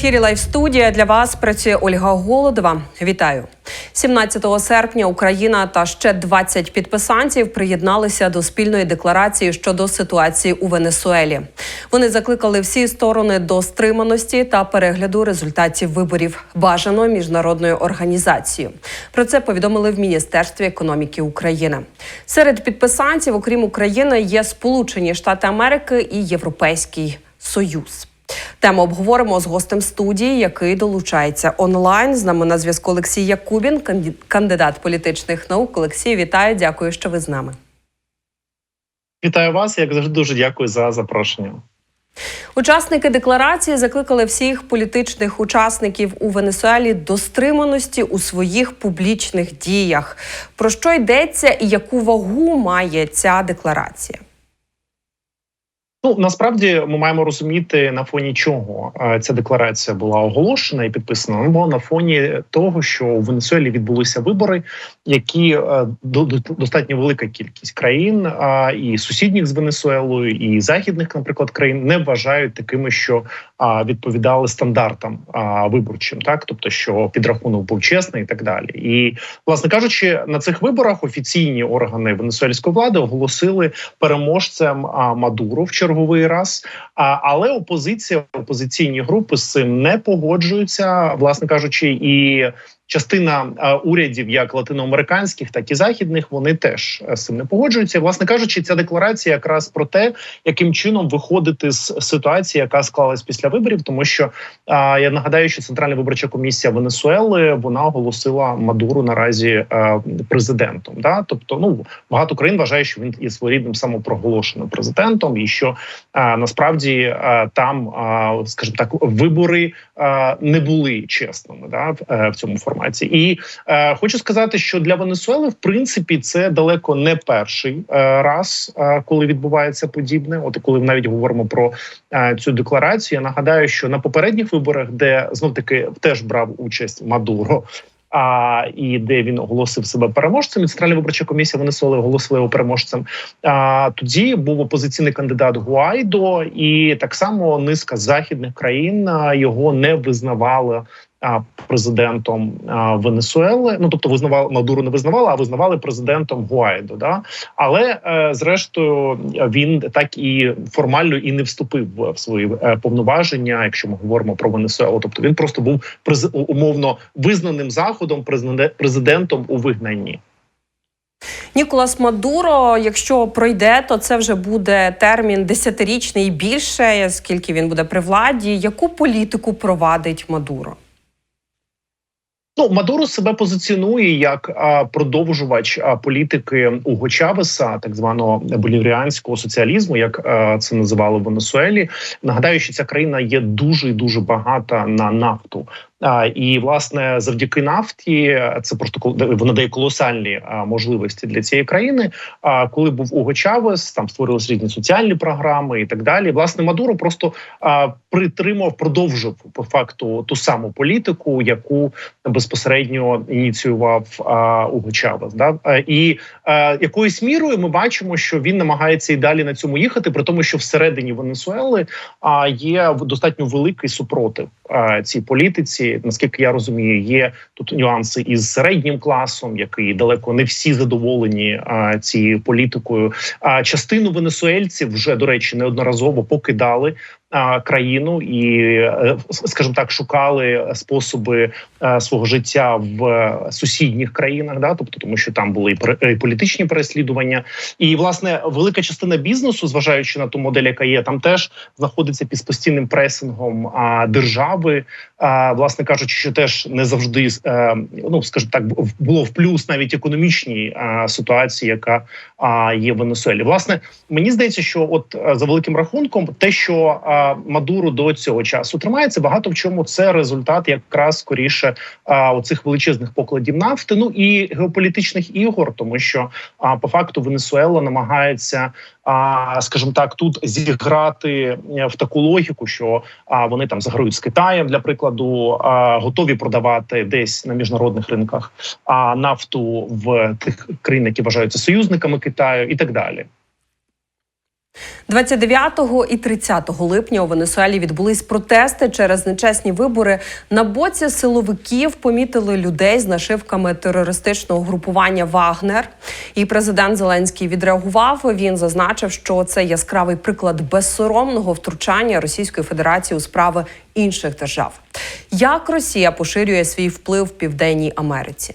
Ефірі Лайв студія для вас працює Ольга Голодова. Вітаю 17 серпня. Україна та ще 20 підписантів приєдналися до спільної декларації щодо ситуації у Венесуелі. Вони закликали всі сторони до стриманості та перегляду результатів виборів бажаної міжнародною організацією. Про це повідомили в Міністерстві економіки України. Серед підписантів, окрім України, є Сполучені Штати Америки і Європейський Союз. Тему обговоримо з гостем студії, який долучається онлайн. З нами на зв'язку Олексій Якубін, кандидат політичних наук. Олексій, вітаю, дякую, що ви з нами. Вітаю вас. Як завжди, дуже дякую за запрошення. Учасники декларації закликали всіх політичних учасників у Венесуелі до стриманості у своїх публічних діях. Про що йдеться і яку вагу має ця декларація? Ну насправді ми маємо розуміти на фоні чого е, ця декларація була оголошена і підписана. Вона була на фоні того, що у Венесуелі відбулися вибори, які е, до- до- достатньо велика кількість країн і сусідніх з Венесуелою, і західних, наприклад, країн не вважають такими, що відповідали стандартам виборчим, так тобто, що підрахунок був чесний і так далі. І власне кажучи, на цих виборах офіційні органи венесуельської влади оголосили переможцем а, Мадуро в черговий раз. А, але опозиція, опозиційні групи з цим не погоджуються, власне кажучи, і. Частина е, урядів, як латиноамериканських, так і західних, вони теж е, з цим не погоджуються. Власне кажучи, ця декларація якраз про те, яким чином виходити з ситуації, яка склалась після виборів, тому що е, я нагадаю, що Центральна виборча комісія Венесуели вона оголосила Мадуру наразі президентом. Да, тобто, ну багато країн вважає, що він є своєрідним самопроголошеним президентом, і що насправді там, скажімо так, вибори не були чесними да, в цьому форматі. І е, хочу сказати, що для Венесуели, в принципі, це далеко не перший е, раз, е, коли відбувається подібне. От коли навіть говоримо про е, цю декларацію, я нагадаю, що на попередніх виборах, де знов таки теж брав участь Мадуро. А і де він оголосив себе переможцем, і Центральна виборча комісія Венесуели оголосила його переможцем. А тоді був опозиційний кандидат Гуайдо, і так само низка західних країн його не визнавали а, президентом Венесуели. Ну тобто, визнавали Мадуру не визнавали, а визнавали президентом Гуайдо. Да? Але е, зрештою він так і формально і не вступив в свої е, повноваження, якщо ми говоримо про Венесуелу. Тобто він просто був умовно визнаним заходом президен- президентом у вигнанні. Ніколас Мадуро, якщо пройде, то це вже буде термін десятирічний більше, скільки він буде при владі. Яку політику провадить Мадуро? Ну, Мадуро себе позиціонує як а, продовжувач а, політики Уго Чавеса, так званого болівріанського соціалізму, як а, це називали в Венесуелі. Нагадаю, що ця країна є дуже дуже багата на нафту. І власне завдяки нафті це просто вона дає колосальні можливості для цієї країни. А коли був Уго Чавес, там створились різні соціальні програми і так далі. Власне, Мадуро просто притримав, продовжив по факту ту саму політику, яку безпосередньо ініціював Уго Чавес. Да? І якоюсь мірою ми бачимо, що він намагається і далі на цьому їхати, при тому, що всередині Венесуели є достатньо великий супротив цій політиці. Наскільки я розумію, є тут нюанси із середнім класом, який далеко не всі задоволені цією політикою. А частину венесуельців вже до речі неодноразово покидали. Країну і, е, скажімо так, шукали способи е, свого життя в сусідніх країнах, да, тобто тому, що там були і політичні переслідування, і власне велика частина бізнесу, зважаючи на ту модель, яка є, там теж знаходиться під постійним пресингом держави. Власне кажучи, що теж не завжди е, ну скажімо так, було в плюс навіть економічній ситуації, яка є в Венесуелі. Власне, мені здається, що от за великим рахунком, те, що Мадуру до цього часу тримається, багато в чому це результат якраз скоріше оцих величезних покладів нафти. Ну і геополітичних ігор, тому що по факту Венесуела намагається. А скажімо так, тут зіграти е, в таку логіку, що вони там заграють з Китаєм, для прикладу, готові продавати десь на міжнародних ринках нафту в тих країн, які вважаються союзниками Китаю, і так далі. 29 і 30 липня у Венесуелі відбулись протести через нечесні вибори. На боці силовиків помітили людей з нашивками терористичного групування Вагнер. І президент Зеленський відреагував. Він зазначив, що це яскравий приклад безсоромного втручання Російської Федерації у справи інших держав. Як Росія поширює свій вплив в Південній Америці?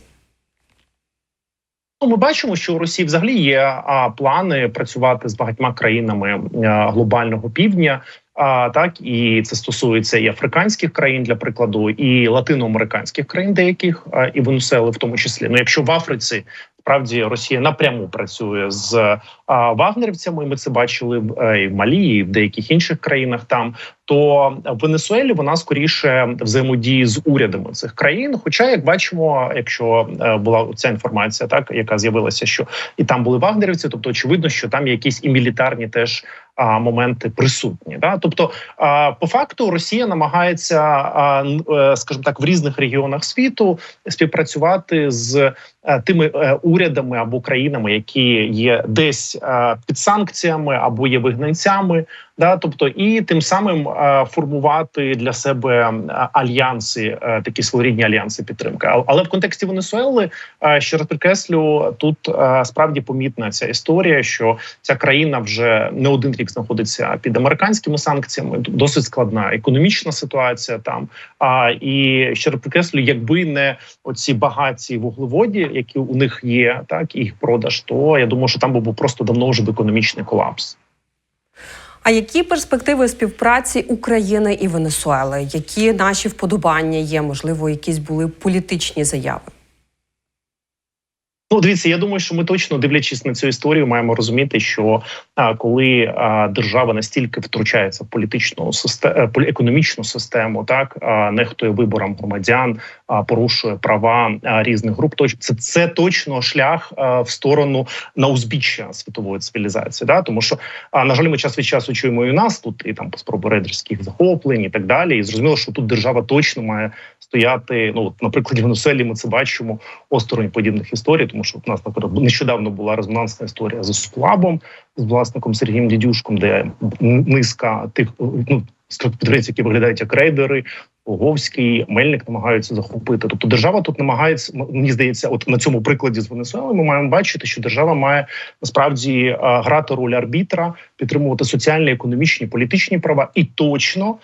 Ну, ми бачимо, що у Росії взагалі є а, плани працювати з багатьма країнами а, глобального півдня. А так і це стосується і африканських країн, для прикладу, і латиноамериканських країн, деяких а, і Венесуели, в тому числі. Ну, якщо в Африці справді Росія напряму працює з а, вагнерівцями, ми це бачили в е, і в Малі, і в деяких інших країнах там. То в Венесуелі вона скоріше взаємодіє з урядами цих країн. Хоча, як бачимо, якщо е, була ця інформація, так яка з'явилася, що і там були вагнерівці, тобто очевидно, що там якісь і мілітарні теж моменти присутні. Да? Тобто, по факту, Росія намагається, е, скажімо так, в різних регіонах світу співпрацювати з е, тими урядами або країнами, які є десь під санкціями або є вигнанцями. Да, тобто, і тим самим е, формувати для себе е, альянси, е, такі своєрідні альянси підтримки. Але в контексті Венесуели, ще раз підкреслю, тут справді помітна ця історія, що ця країна вже не один рік знаходиться під американськими санкціями. Досить складна економічна ситуація там. А і ще раз підкреслю, якби не оці багаті вуглеводі, які у них є, так їх продаж, то я думаю, що там був просто давно вже економічний колапс. А які перспективи співпраці України і Венесуели? Які наші вподобання є? Можливо, якісь були політичні заяви? Ну, дивіться, я думаю, що ми точно дивлячись на цю історію, маємо розуміти, що а, коли а, держава настільки втручається в політичну систему, економічну систему, так а, нехтує виборам громадян, порушує права різних груп, це, це точно шлях в сторону на узбіччя світової цивілізації. Да? Тому що на жаль, ми час від часу чуємо і у нас тут і там спроби рейдерських захоплень і так далі. І зрозуміло, що тут держава точно має стояти. Ну от, наприклад, в Венесуелі ми це бачимо осторонь подібних історій, тому що в нас наприклад нещодавно була резонансна історія з Склабом, з власником Сергієм Дідюшком, де низка тих ну підприємців, які виглядають як рейдери. Луговський, Мельник намагаються захопити. Тобто держава тут намагається, мені здається, от на цьому прикладі з Венесуели ми маємо бачити, що держава має насправді е, грати роль арбітра, підтримувати соціальні, економічні, політичні права і точно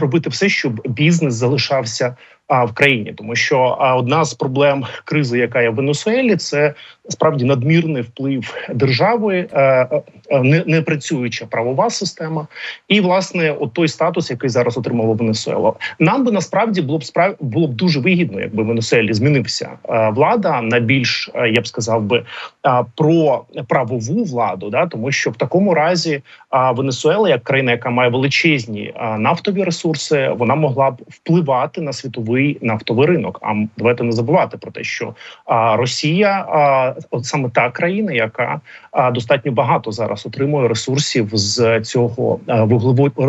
робити все, щоб бізнес залишався в країні, тому що одна з проблем кризи, яка є в Венесуелі, це справді надмірний вплив держави, е, е, не, не працююча правова система, і власне от той статус, який зараз отримала Венесуела. Нам би насправді було б справ було б дуже вигідно, якби в Венесуелі змінився е, влада на більш е, я б сказав би е, про правову владу, да тому що в такому разі Венесуела, як країна, яка має величезні нафтові ресурси, вона могла б впливати на світовий нафтовий ринок. А давайте не забувати про те, що Росія, от саме та країна, яка достатньо багато зараз отримує ресурсів з цього а,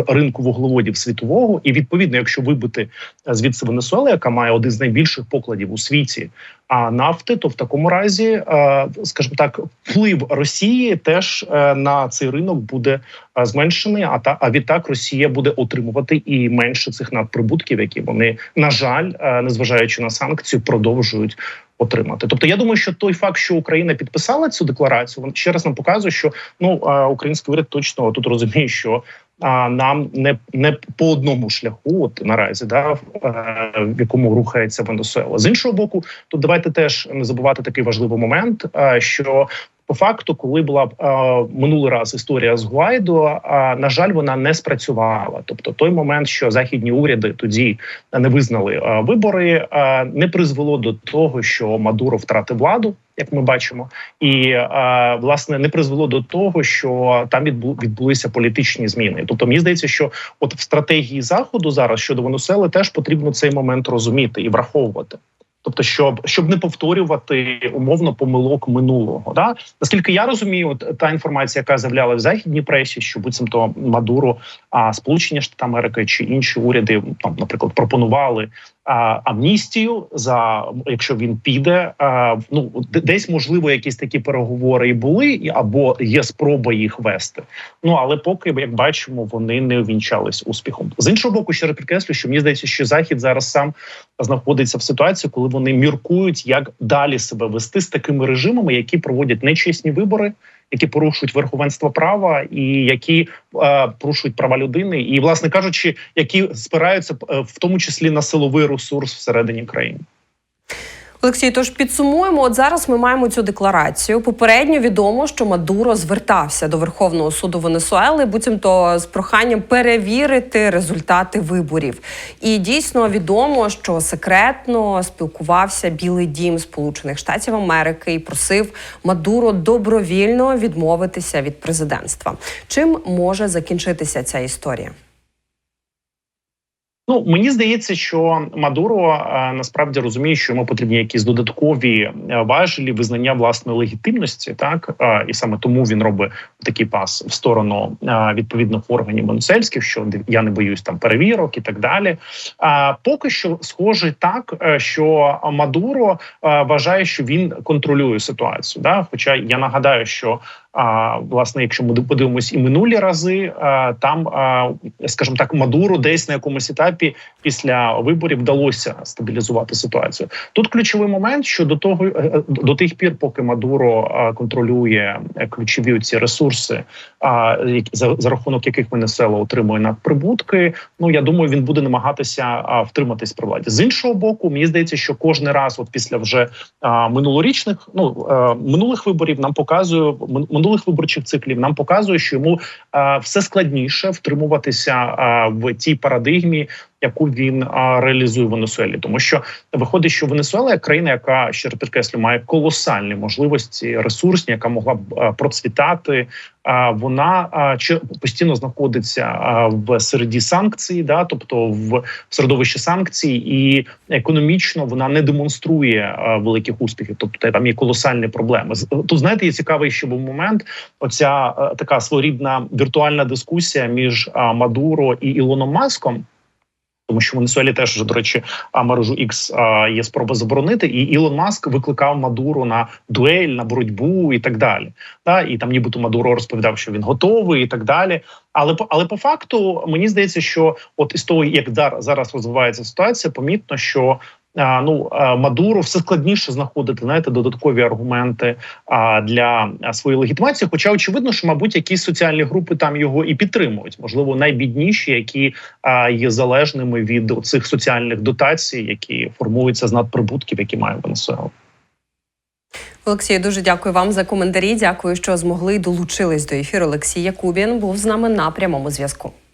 ринку вуглеводів світового, і відповідно, якщо вибити звідси Венесуели, яка має один з найбільших покладів у світі, а нафти, то в такому разі, е, скажімо так, вплив Росії теж е, на цей ринок буде е, зменшений. А та а відтак Росія буде отримувати і менше цих надприбутків, які вони на жаль, незважаючи на санкцію, продовжують. Отримати, тобто я думаю, що той факт, що Україна підписала цю декларацію, він ще раз нам показує, що ну український уряд точно тут розуміє, що а, нам не не по одному шляху, от наразі, да, в, е, в якому рухається Венесуела. З іншого боку, тут давайте теж не забувати такий важливий момент, е, що по факту, коли була б е, минулий раз історія з Гуайдо, е, на жаль, вона не спрацювала. Тобто, той момент, що західні уряди тоді не визнали е, вибори, е, не призвело до того, що Мадуро втратив владу. Як ми бачимо, і е, власне не призвело до того, що там відбу- відбулися політичні зміни. Тобто, мені здається, що от в стратегії заходу зараз щодо Венесуели теж потрібно цей момент розуміти і враховувати. Тобто, щоб щоб не повторювати умовно помилок минулого, да наскільки я розумію, от та інформація, яка з'являла в західній пресі, що буцімто Мадуро, а Сполучені Штати Америки чи інші уряди там, наприклад, пропонували амністію за якщо він піде. А, ну десь можливо якісь такі переговори і були, або є спроба їх вести. Ну але поки як бачимо, вони не увінчались успіхом. З іншого боку, ще раз підкреслю, що мені здається, що захід зараз сам знаходиться в ситуації, коли вони міркують, як далі себе вести з такими режимами, які проводять нечесні вибори. Які порушують верховенство права, і які е, порушують права людини, і, власне кажучи, які спираються е, в тому числі на силовий ресурс всередині країни. Олексій, тож підсумуємо. От зараз ми маємо цю декларацію. Попередньо відомо, що Мадуро звертався до Верховного суду Венесуели, буцімто з проханням перевірити результати виборів. І дійсно відомо, що секретно спілкувався Білий Дім Сполучених Штатів Америки і просив Мадуро добровільно відмовитися від президентства. Чим може закінчитися ця історія? Ну мені здається, що Мадуро е, насправді розуміє, що йому потрібні якісь додаткові е, важелі визнання власної легітимності, так? Е, і саме тому він робить такий пас в сторону е, відповідних органів монсельських, що я не боюсь там перевірок і так далі. А поки що схоже так, е, що Мадуро е, вважає, що він контролює ситуацію. Да? Хоча я нагадаю, що а власне, якщо ми подивимось і минулі рази, а, там, а, скажімо так, Мадуру десь на якомусь етапі після виборів вдалося стабілізувати ситуацію. Тут ключовий момент, що до того е, е, до тих пір, поки Мадуро контролює е, ключові ці ресурси, а які- за, за рахунок яких Венесуела отримує надприбутки. Ну я думаю, він буде намагатися а, втриматись при владі. З іншого боку, мені здається, що кожен раз, от після вже а, минулорічних, ну е, минулих виборів, нам показує мин- минулих виборчих циклів, нам показує, що йому е, все складніше втримуватися е, в тій парадигмі. Яку він реалізує в Венесуелі, тому що виходить, що Венесуела як країна, яка ще раз підкреслю, має колосальні можливості ресурсні, яка могла б процвітати. А вона чи постійно знаходиться в середі санкцій, да, тобто в середовищі санкцій, і економічно вона не демонструє великих успіхів. Тобто там є колосальні проблеми. Тут знаєте, є цікавий ще був момент. Оця така своєрідна віртуальна дискусія між Мадуро і Ілоном Маском. Тому що в Венесуелі теж вже, до речі, мережу X є спроба заборонити, і Ілон Маск викликав Мадуру на дуель, на боротьбу і так далі. Та і там, нібито Мадуро розповідав, що він готовий, і так далі. Але але по факту мені здається, що от із того, як зараз розвивається ситуація, помітно, що. Ну Мадуру все складніше знаходити знаєте додаткові аргументи для своєї легітимації. Хоча очевидно, що мабуть якісь соціальні групи там його і підтримують, можливо, найбідніші, які є залежними від цих соціальних дотацій, які формуються з надприбутків, які має Венесуела. Олексій, дуже дякую вам за коментарі. Дякую, що змогли долучились до ефіру. Олексій Якубін був з нами на прямому зв'язку.